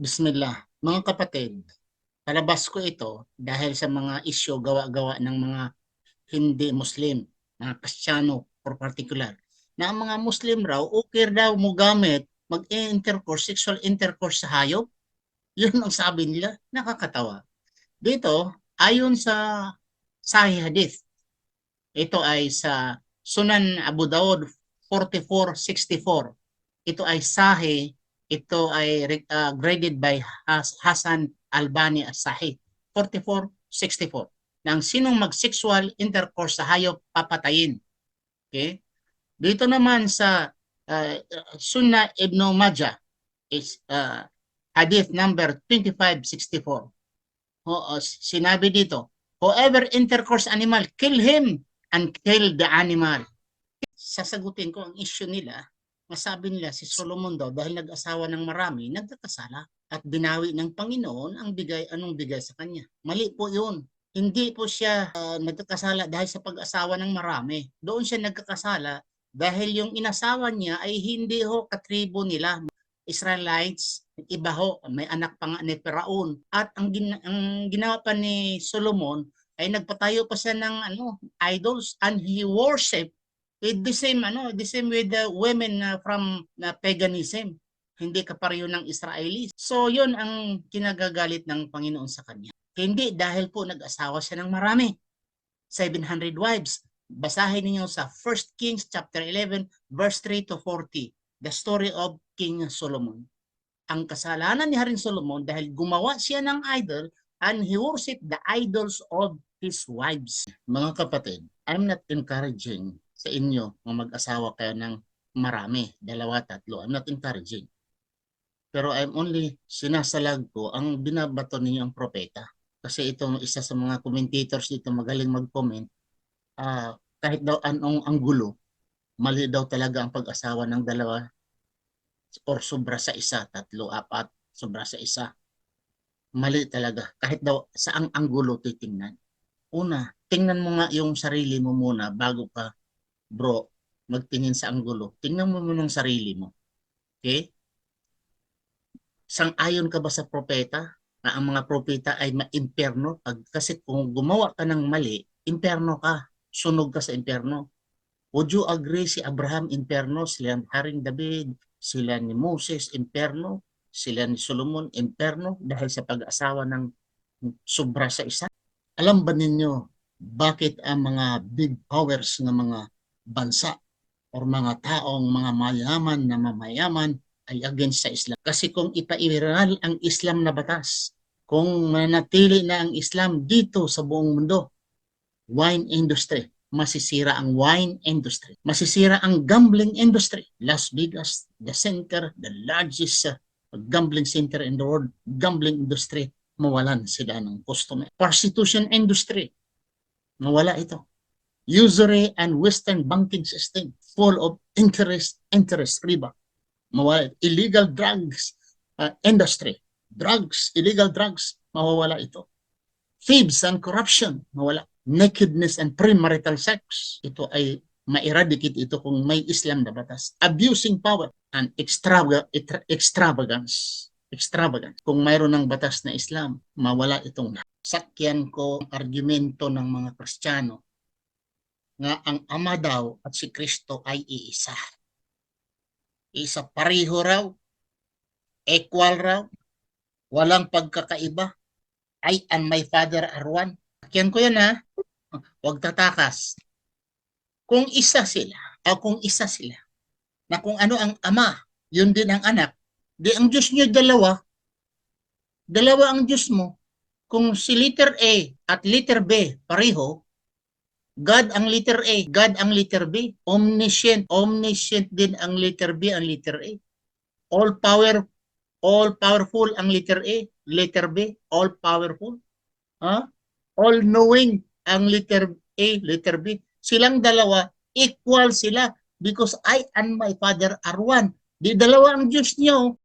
Bismillah. Mga kapatid, palabas ko ito dahil sa mga isyo gawa-gawa ng mga hindi Muslim, mga Kristiyano for particular, na ang mga Muslim raw, okay daw mo gamit mag-intercourse, sexual intercourse sa hayop. Yun ang sabi nila, nakakatawa. Dito, ayon sa Sahih Hadith, ito ay sa Sunan Abu Dawud 4464. Ito ay Sahih ito ay uh, graded by Has Hassan Albani as-Sahih 4464 nang sinong mag-sexual intercourse sa hayop papatayin. Okay? Dito naman sa uh, Sunnah Ibn Majah is uh, hadith number 2564. O, uh, sinabi dito, whoever intercourse animal, kill him and kill the animal. Sasagutin ko ang issue nila masabi nila si Solomon daw dahil nag-asawa ng marami, nagkakasala at binawi ng Panginoon ang bigay anong bigay sa kanya. Mali po 'yun. Hindi po siya uh, nagkakasala dahil sa pag-asawa ng marami. Doon siya nagkakasala dahil yung inasawa niya ay hindi ho katribo nila. Israelites, iba ho, may anak pa nga ni Faraon. At ang, gin- ang ginawa pa ni Solomon ay nagpatayo pa siya ng ano, idols and he worship with the same ano the same with the women uh, from uh, paganism. Hindi kapareho ng Israelis. So yon ang kinagagalit ng Panginoon sa kanya. Hindi dahil po nag-asawa siya ng marami. 700 wives. Basahin niyo sa 1 Kings chapter 11 verse 3 to 40 the story of King Solomon. Ang kasalanan ni Haring Solomon dahil gumawa siya ng idol and he worshiped the idols of his wives. Mga kapatid I'm not encouraging sa inyo kung mag-asawa kayo ng marami, dalawa, tatlo. I'm not encouraging. Pero I'm only sinasalag ko ang binabato ninyo ang propeta. Kasi ito isa sa mga commentators dito magaling mag-comment. Uh, kahit daw anong anggulo, mali daw talaga ang pag-asawa ng dalawa or sobra sa isa, tatlo, apat, sobra sa isa. Mali talaga. Kahit daw saang anggulo titingnan. Una, tingnan mo nga yung sarili mo muna bago ka bro, magtingin sa anggulo. Tingnan mo muna ng sarili mo. Okay? Sang-ayon ka ba sa propeta na ang mga propeta ay ma-imperno? Pag, kasi kung gumawa ka ng mali, imperno ka. Sunog ka sa imperno. Would you agree si Abraham imperno, sila ni Haring David, sila ni Moses imperno, sila ni Solomon imperno dahil sa pag-asawa ng sobra sa isa? Alam ba ninyo bakit ang mga big powers ng mga bansa or mga taong mga mayaman na mamayaman ay against sa Islam. Kasi kung ipairal ang Islam na batas, kung manatili na ang Islam dito sa buong mundo, wine industry, masisira ang wine industry, masisira ang gambling industry. Las Vegas, the center, the largest uh, gambling center in the world, gambling industry, mawalan sila ng customer. Prostitution industry, mawala ito usury and western banking system full of interest, interest riba. Mawala. Illegal drugs uh, industry. Drugs, illegal drugs, mawawala ito. Thieves and corruption, mawala. Nakedness and premarital sex, ito ay ma-eradicate ito kung may Islam na batas. Abusing power and extravag extravagance. Extravagance. Kung mayroon ng batas na Islam, mawala itong sakyan ko ang argumento ng mga Kristiyano nga ang Ama daw at si Kristo ay iisa. Isa pareho raw, equal raw, walang pagkakaiba. I and my Father are one. Yan ko yan ha. Huwag tatakas. Kung isa sila, o kung isa sila, na kung ano ang Ama, yun din ang anak, di ang Diyos niyo dalawa, dalawa ang Diyos mo. Kung si letter A at letter B pareho, God ang letter A, God ang letter B. Omniscient, omniscient din ang letter B, ang letter A. All power, all powerful ang letter A, letter B, all powerful. Huh? All knowing ang letter A, letter B. Silang dalawa, equal sila because I and my Father are one. Di dalawa ang Diyos niyo,